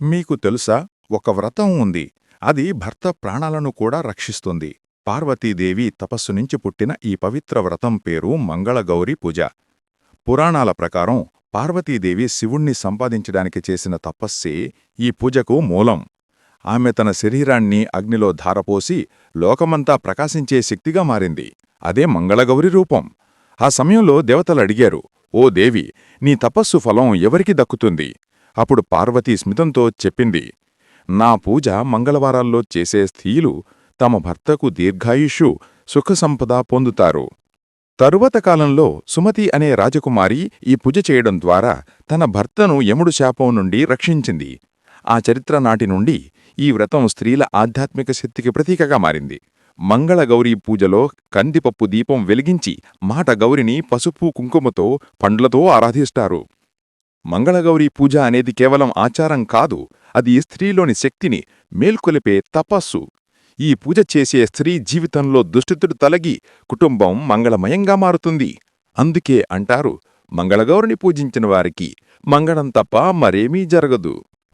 మీకు తెలుసా ఒక వ్రతం ఉంది. అది భర్త ప్రాణాలను కూడా రక్షిస్తుంది. పార్వతీదేవి తపస్సు నుంచి పుట్టిన ఈ పవిత్ర వ్రతం పేరు మంగళగౌరి పూజ. పురాణాల ప్రకారం పార్వతీదేవి శివుణ్ణి సంపాదించడానికి చేసిన తపస్సే ఈ పూజకు మూలం. ఆమె తన శరీరాన్ని అగ్నిలో ధారపోసి లోకమంతా ప్రకాశించే శక్తిగా మారింది. అదే మంగళగౌరి రూపం. ఆ సమయంలో దేవతలు అడిగారు ఓ దేవి నీ తపస్సు ఫలం ఎవరికి దక్కుతుంది? అప్పుడు పార్వతీ స్మితంతో చెప్పింది నా పూజ మంగళవారాల్లో చేసే స్త్రీలు తమ భర్తకు దీర్ఘాయుషు సుఖసంపద పొందుతారు. తరువాత కాలంలో సుమతి అనే రాజకుమారి ఈ పూజ చేయడం ద్వారా తన భర్తను యముడు శాపం నుండి రక్షించింది. ఆ చరిత్ర నాటి నుండి ఈ వ్రతం స్త్రీల ఆధ్యాత్మిక శక్తికి ప్రతీకగా మారింది. మంగళగౌరీ పూజలో కందిపప్పు దీపం వెలిగించి మాట గౌరిని పసుపు కుంకుమతో పండ్లతో ఆరాధిస్తారు. మంగళగౌరీ పూజ అనేది కేవలం ఆచారం కాదు అది స్త్రీలోని శక్తిని మేల్కొలిపే తపస్సు. ఈ పూజ చేసే స్త్రీ జీవితంలో దుష్టితుడు తలగి కుటుంబం మంగళమయంగా మారుతుంది. అందుకే అంటారు మంగళగౌరిని పూజించిన వారికి మంగళం తప్ప మరేమీ జరగదు.